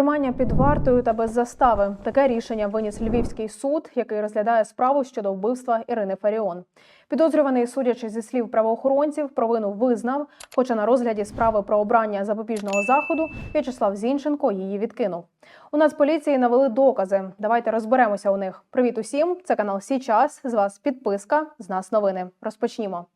Тримання під вартою та без застави. Таке рішення виніс Львівський суд, який розглядає справу щодо вбивства Ірини Фаріон. Підозрюваний, судячи зі слів правоохоронців, провину визнав. Хоча на розгляді справи про обрання запобіжного заходу В'ячеслав Зінченко її відкинув. У Нацполіції навели докази. Давайте розберемося у них. Привіт усім! Це канал Сі час. З вас підписка. З нас новини. Розпочнімо.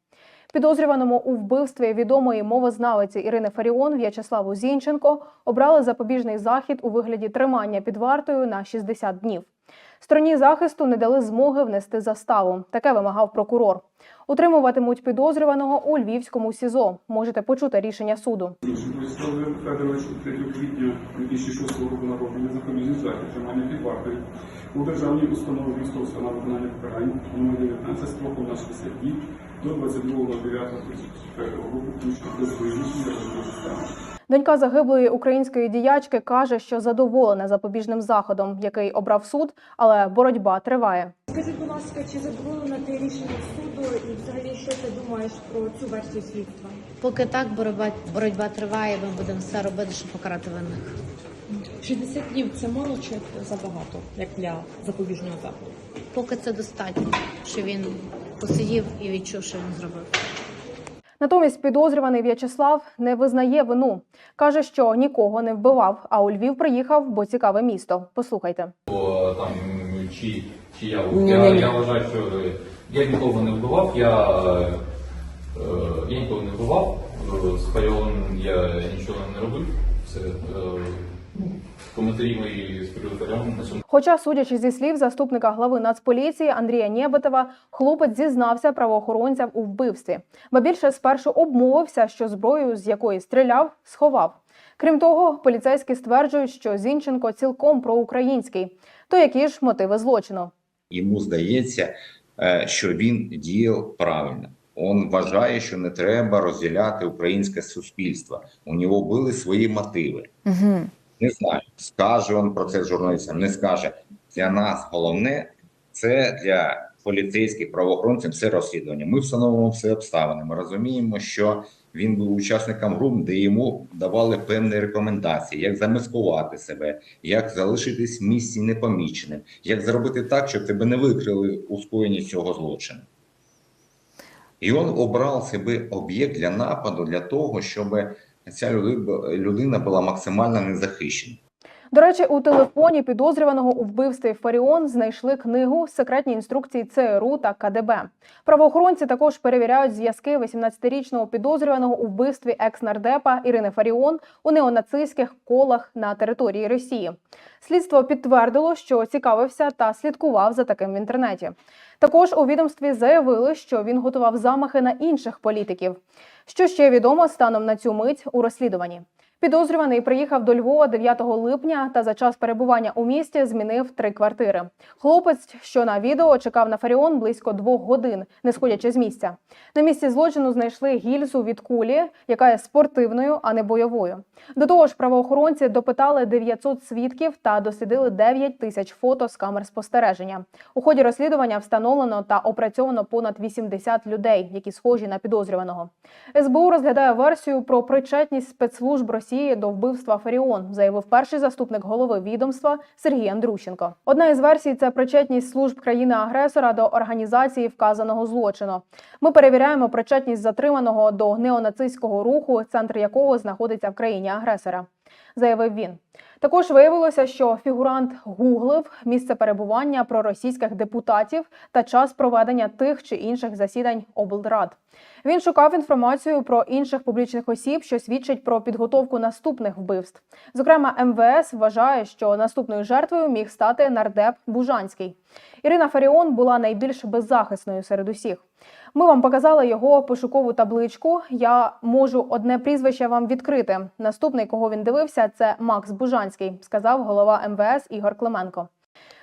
Підозрюваному у вбивстві відомої мовознавиці Ірини Фаріон В'ячеславу Зінченко обрали запобіжний захід у вигляді тримання під вартою на 60 днів. Стороні захисту не дали змоги внести заставу. Таке вимагав прокурор. Утримуватимуть підозрюваного у Львівському СІЗО. Можете почути рішення суду. Федорович у 3 квітня 2006 року народження запобіжний захід тримання під вартою у державній установі Військового на виконання покарань номер 19 строком на 60 днів до 22.09.2004 року включно без визначення розмови стану. Донька загиблої української діячки каже, що задоволена запобіжним заходом, який обрав суд, але боротьба триває. Скажіть, будь ласка, чи задоволена ти рішенням суду і взагалі що ти думаєш про цю версію слідства? Поки так боротьба, боротьба триває, ми будемо все робити, щоб покарати винних. 60 днів це мало чи забагато, як для запобіжного заходу? Поки це достатньо, що він посидів і відчув, що він зробив. Натомість підозрюваний В'ячеслав не визнає вину. каже, що нікого не вбивав, а у Львів приїхав, бо цікаве місто. Послухайте. Бо там чи, чи я, я, я вважаю, що я нікого не вбивав, я, е, я нікого не вбивав, з Фаріон я нічого не робив. Це коментарі мої з на цьому Хоча, судячи зі слів заступника глави Нацполіції Андрія Нєбетова, хлопець зізнався правоохоронцям у вбивстві, ба більше спершу обмовився, що зброю, з якої стріляв, сховав. Крім того, поліцейські стверджують, що Зінченко цілком проукраїнський. То які ж мотиви злочину? йому здається, е, що він діяв правильно. Він вважає, що не треба розділяти українське суспільство. У нього були свої мотиви. Угу. Не знаю, скаже він про це журналістам, не скаже. Для нас головне це для поліцейських правоохоронців це розслідування. Ми встановимо все обставини. Ми розуміємо, що він був учасником груп, де йому давали певні рекомендації, як замаскувати себе, як залишитись в місці непоміченим, як зробити так, щоб тебе не викрили у скоєнні цього злочину. І він обрав себе об'єкт для нападу для того, щоб ця людина була максимально незахищена. До речі, у телефоні підозрюваного у вбивстві Фаріон знайшли книгу Секретні інструкції ЦРУ та КДБ. Правоохоронці також перевіряють зв'язки 18-річного підозрюваного у вбивстві екс-нардепа Ірини Фаріон у неонацистських колах на території Росії. Слідство підтвердило, що цікавився та слідкував за таким в інтернеті. Також у відомстві заявили, що він готував замахи на інших політиків. Що ще відомо станом на цю мить у розслідуванні? Підозрюваний приїхав до Львова 9 липня та за час перебування у місті змінив три квартири. Хлопець, що на відео чекав на Фаріон близько двох годин, не сходячи з місця. На місці злочину знайшли гільзу від кулі, яка є спортивною, а не бойовою. До того ж, правоохоронці допитали 900 свідків та дослідили 9 тисяч фото з камер спостереження. У ході розслідування встановлено та опрацьовано понад 80 людей, які схожі на підозрюваного. СБУ розглядає версію про причетність спецслужб Росії до вбивства Фаріон, заявив перший заступник голови відомства Сергій Андрущенко. Одна із версій це причетність служб країни-агресора до організації вказаного злочину. Ми перевіряємо причетність затриманого до неонацистського руху, центр якого знаходиться в країні агресора. Заявив він. Також виявилося, що фігурант гуглив місце перебування проросійських депутатів та час проведення тих чи інших засідань облрад. Він шукав інформацію про інших публічних осіб, що свідчить про підготовку наступних вбивств. Зокрема, МВС вважає, що наступною жертвою міг стати нардеп Бужанський. Ірина Фаріон була найбільш беззахисною серед усіх. Ми вам показали його пошукову табличку. Я можу одне прізвище вам відкрити. Наступний, кого він дивився, це Макс Бужанський, сказав голова МВС Ігор Клименко.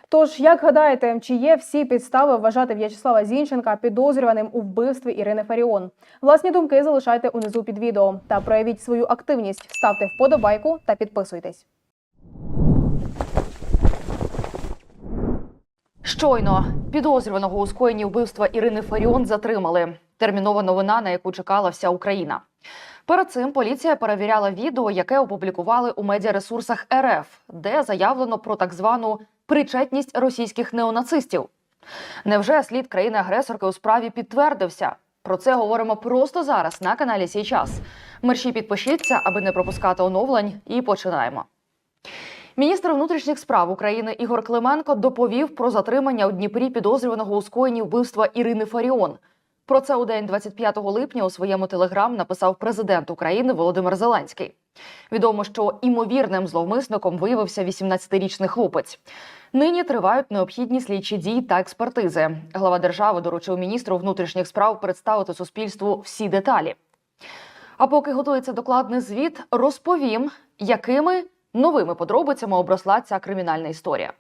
Тож, як гадаєте, чи є всі підстави вважати В'ячеслава Зінченка підозрюваним у вбивстві Ірини Фаріон? Власні думки залишайте унизу під відео та проявіть свою активність. Ставте вподобайку та підписуйтесь. Щойно підозрюваного у скоєнні вбивства Ірини Фаріон затримали. Термінова новина, на яку чекала вся Україна. Перед цим поліція перевіряла відео, яке опублікували у медіаресурсах РФ, де заявлено про так звану причетність російських неонацистів. Невже слід країни-агресорки у справі підтвердився? Про це говоримо просто зараз на каналі Сій час. Мерші підпишіться, аби не пропускати оновлень, і починаємо. Міністр внутрішніх справ України Ігор Клименко доповів про затримання у Дніпрі підозрюваного у скоєнні вбивства Ірини Фаріон. Про це у день 25 липня у своєму телеграм написав президент України Володимир Зеленський. Відомо, що імовірним зловмисником виявився 18-річний хлопець. Нині тривають необхідні слідчі дії та експертизи. Глава держави доручив міністру внутрішніх справ представити суспільству всі деталі. А поки готується докладний звіт, розповім, якими новими подробицями обросла ця кримінальна історія.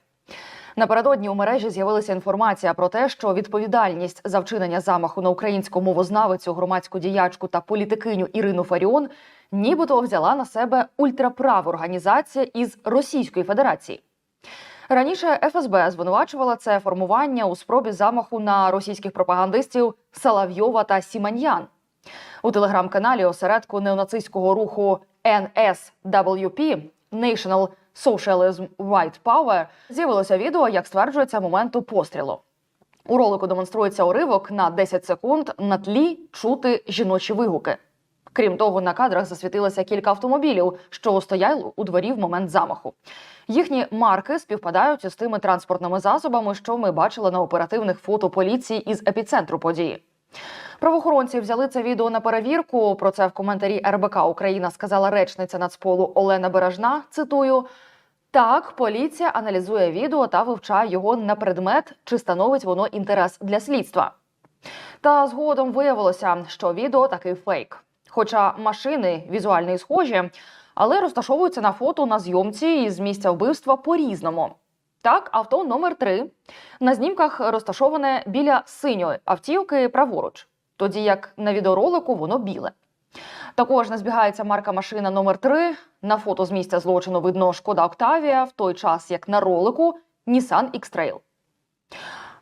Напередодні у мережі з'явилася інформація про те, що відповідальність за вчинення замаху на українську мовознавицю, громадську діячку та політикиню Ірину Фаріон нібито взяла на себе ультраправа організація із Російської Федерації. Раніше ФСБ звинувачувала це формування у спробі замаху на російських пропагандистів Салавйова та Сіманьян. У телеграм-каналі осередку неонацистського руху NSWP National Socialism White Power з'явилося відео, як стверджується моменту пострілу. У ролику демонструється уривок на 10 секунд на тлі чути жіночі вигуки. Крім того, на кадрах засвітилося кілька автомобілів, що стояли у дворі в момент замаху. Їхні марки співпадають із тими транспортними засобами, що ми бачили на оперативних фото поліції із епіцентру події. Правоохоронці взяли це відео на перевірку. Про це в коментарі РБК Україна сказала речниця Нацполу Олена Бережна. Цитую. Так, поліція аналізує відео та вивчає його на предмет, чи становить воно інтерес для слідства. Та згодом виявилося, що відео такий фейк. Хоча машини візуально схожі, але розташовуються на фото на зйомці із місця вбивства по-різному. Так, авто номер 3 на знімках розташоване біля синьої автівки праворуч, тоді як на відеоролику воно біле. Також не збігається марка машина номер 3 На фото з місця злочину видно Шкода Октавія, в той час як на ролику Nissan X-Trail.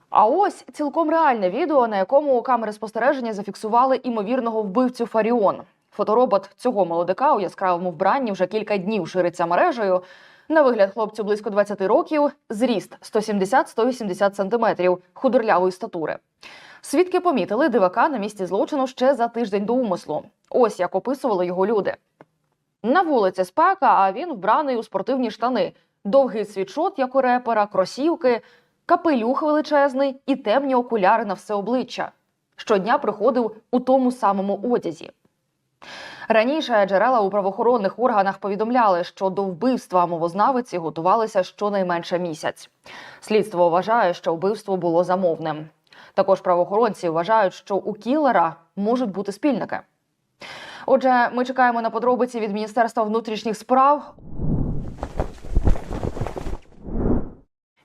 А ось цілком реальне відео, на якому камери спостереження зафіксували імовірного вбивцю Фаріон. Фоторобот цього молодика у яскравому вбранні вже кілька днів шириться мережею. На вигляд хлопцю близько 20 років, зріст 170-180 сантиметрів, худорлявої статури. Свідки помітили дивака на місці злочину ще за тиждень до умислу. Ось як описували його люди. На вулиці спека, а він вбраний у спортивні штани, довгий світшот, як у репера, кросівки, капелюх величезний і темні окуляри на все обличчя. Щодня приходив у тому самому одязі. Раніше джерела у правоохоронних органах повідомляли, що до вбивства мовознавиці готувалися щонайменше місяць. Слідство вважає, що вбивство було замовним. Також правоохоронці вважають, що у кілера можуть бути спільники. Отже, ми чекаємо на подробиці від Міністерства внутрішніх справ.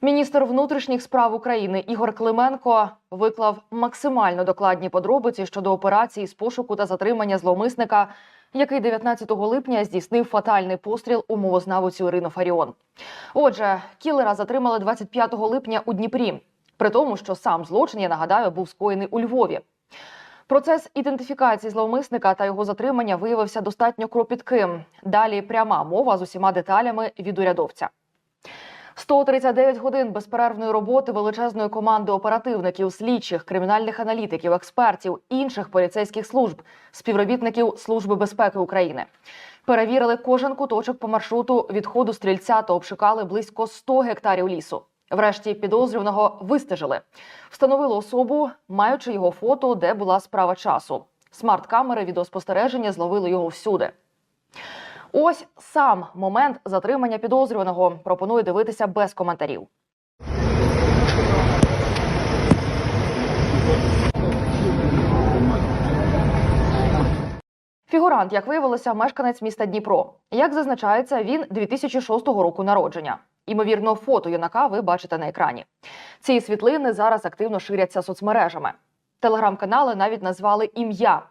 Міністр внутрішніх справ України Ігор Клименко виклав максимально докладні подробиці щодо операції з пошуку та затримання зловмисника, який 19 липня здійснив фатальний постріл у мовознавицю Ірину Фаріон. Отже, кілера затримали 25 липня у Дніпрі, при тому, що сам злочин, я нагадаю, був скоєний у Львові. Процес ідентифікації зловмисника та його затримання виявився достатньо кропітким. Далі пряма мова з усіма деталями від урядовця. 139 годин безперервної роботи величезної команди оперативників, слідчих, кримінальних аналітиків, експертів, інших поліцейських служб, співробітників Служби безпеки України. Перевірили кожен куточок по маршруту відходу стрільця та обшукали близько 100 гектарів лісу. Врешті підозрюваного вистежили, встановили особу, маючи його фото, де була справа часу. Смарт-камери відеоспостереження зловили його всюди. Ось сам момент затримання підозрюваного. Пропоную дивитися без коментарів. Фігурант, як виявилося, мешканець міста Дніпро. Як зазначається, він 2006 року народження. Імовірно, фото юнака ви бачите на екрані. Ці світлини зараз активно ширяться соцмережами. Телеграм-канали навіть назвали ім'я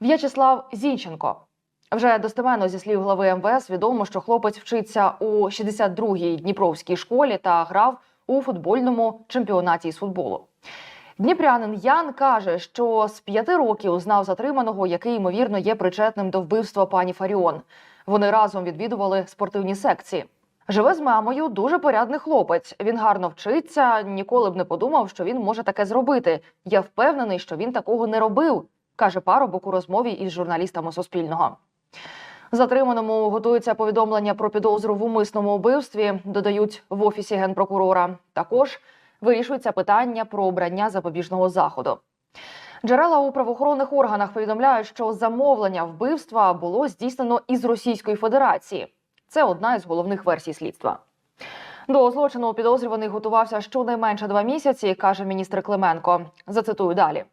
В'ячеслав Зінченко. Вже достеменно зі слів глави МВС відомо, що хлопець вчиться у 62-й Дніпровській школі та грав у футбольному чемпіонаті із футболу. Дніпрянин Ян каже, що з п'яти років знав затриманого, який ймовірно є причетним до вбивства пані Фаріон. Вони разом відвідували спортивні секції. Живе з мамою, дуже порядний хлопець. Він гарно вчиться, ніколи б не подумав, що він може таке зробити. Я впевнений, що він такого не робив, каже парубок у розмові із журналістами Суспільного. Затриманому готується повідомлення про підозру в умисному вбивстві, додають в офісі генпрокурора. Також вирішується питання про обрання запобіжного заходу. Джерела у правоохоронних органах повідомляють, що замовлення вбивства було здійснено із Російської Федерації. Це одна із головних версій слідства. До злочину підозрюваний готувався щонайменше два місяці, каже міністр Клименко. Зацитую далі.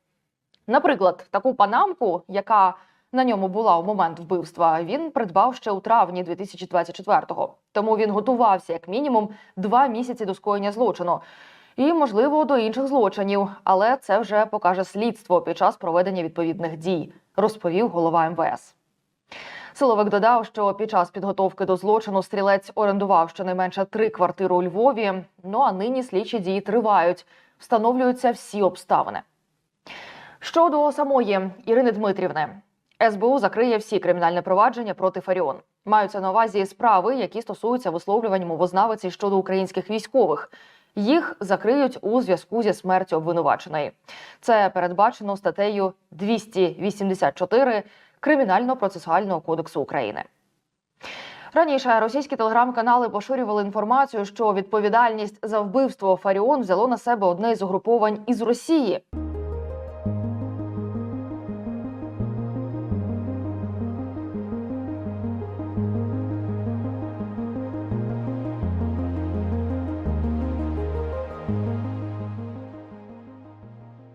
Наприклад, таку панамку, яка на ньому була у момент вбивства, він придбав ще у травні 2024-го. Тому він готувався як мінімум два місяці до скоєння злочину. І, можливо, до інших злочинів, але це вже покаже слідство під час проведення відповідних дій, розповів голова МВС. Силовик додав, що під час підготовки до злочину стрілець орендував щонайменше три квартири у Львові. Ну а нині слідчі дії тривають, встановлюються всі обставини. Щодо самої Ірини Дмитрівни, СБУ закриє всі кримінальні провадження проти Фаріон. Маються на увазі справи, які стосуються висловлювань мовознавиці щодо українських військових. Їх закриють у зв'язку зі смертю обвинуваченої. Це передбачено статтею 284 Кримінально-процесуального кодексу України. Раніше російські телеграм-канали поширювали інформацію, що відповідальність за вбивство Фаріон взяло на себе одне з угруповань із Росії.